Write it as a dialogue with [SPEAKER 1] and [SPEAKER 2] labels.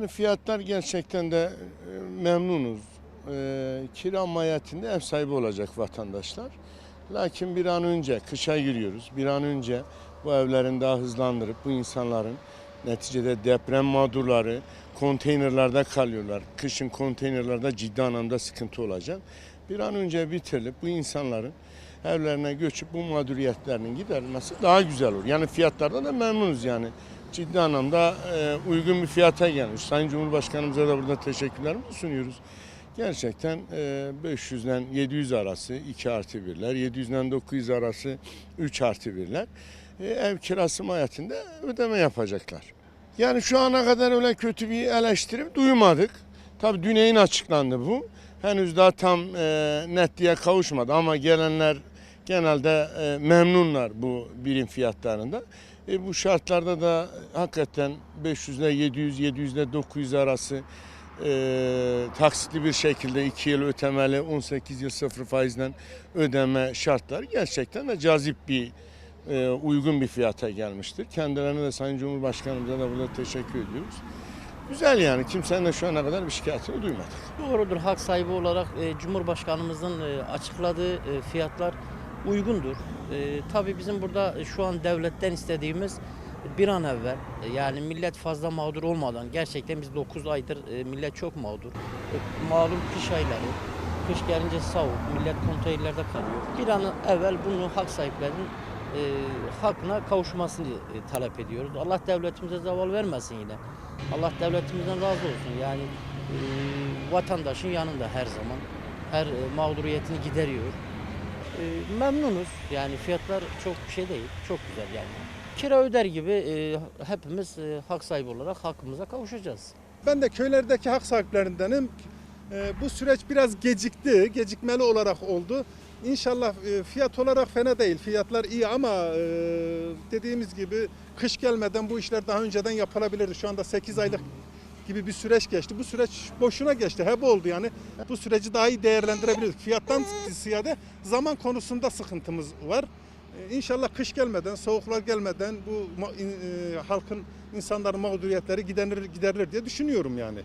[SPEAKER 1] Yani fiyatlar gerçekten de e, memnunuz. E, kira maliyetinde ev sahibi olacak vatandaşlar. Lakin bir an önce kışa giriyoruz. Bir an önce bu evlerin daha hızlandırıp bu insanların neticede deprem mağdurları konteynerlarda kalıyorlar. Kışın konteynerlarda ciddi anlamda sıkıntı olacak. Bir an önce bitirilip bu insanların evlerine göçüp bu mağduriyetlerinin giderilmesi daha güzel olur. Yani fiyatlardan da memnunuz yani. Ciddi anlamda e, uygun bir fiyata gelmiş. Sayın Cumhurbaşkanımıza da burada teşekkürlerimizi sunuyoruz. Gerçekten e, 500'den 700 arası 2 artı 1'ler, 700'den 900 arası 3 artı 1'ler e, ev kirası mahiyetinde ödeme yapacaklar. Yani şu ana kadar öyle kötü bir eleştiri duymadık. Tabii dün yayın açıklandı bu. Henüz daha tam e, netliğe kavuşmadı ama gelenler genelde e, memnunlar bu birim fiyatlarında. E, bu şartlarda da hakikaten 500 ile 700, 700 ile 900 arası e, taksitli bir şekilde 2 yıl ötemeli, 18 yıl sıfır faizden ödeme şartları gerçekten de cazip bir e, uygun bir fiyata gelmiştir. Kendilerine de Sayın Cumhurbaşkanımıza da burada teşekkür ediyoruz. Güzel yani kimsenin de şu ana kadar bir şikayetini duymadık.
[SPEAKER 2] Doğrudur. Hak sahibi olarak e, Cumhurbaşkanımızın e, açıkladığı e, fiyatlar uygundur. E, tabii bizim burada şu an devletten istediğimiz bir an evvel yani millet fazla mağdur olmadan gerçekten biz 9 aydır e, millet çok mağdur. E, malum kış ayları. Kış gelince soğuk, millet konteynerlerde kalıyor. Bir an evvel bunu hak sahiplerinin e, hakkına kavuşmasını e, talep ediyoruz. Allah devletimize zeval vermesin yine. Allah devletimizden razı olsun. Yani e, vatandaşın yanında her zaman. Her e, mağduriyetini gideriyor. E, memnunuz. Yani fiyatlar çok şey değil. Çok güzel yani. Kira öder gibi e, hepimiz e, hak sahibi olarak hakkımıza kavuşacağız.
[SPEAKER 3] Ben de köylerdeki hak sahiplerindenim. Ee, Bu süreç biraz gecikti, gecikmeli olarak oldu. İnşallah e, fiyat olarak fena değil. Fiyatlar iyi ama e, dediğimiz gibi kış gelmeden bu işler daha önceden yapılabilirdi. Şu anda 8 aylık gibi bir süreç geçti. Bu süreç boşuna geçti. Hep oldu yani. Bu süreci daha iyi değerlendirebiliriz. Fiyattan ziyade zaman konusunda sıkıntımız var. Ee, İnşallah kış gelmeden, soğuklar gelmeden bu e, halkın, insanların mağduriyetleri giderilir, giderilir diye düşünüyorum yani.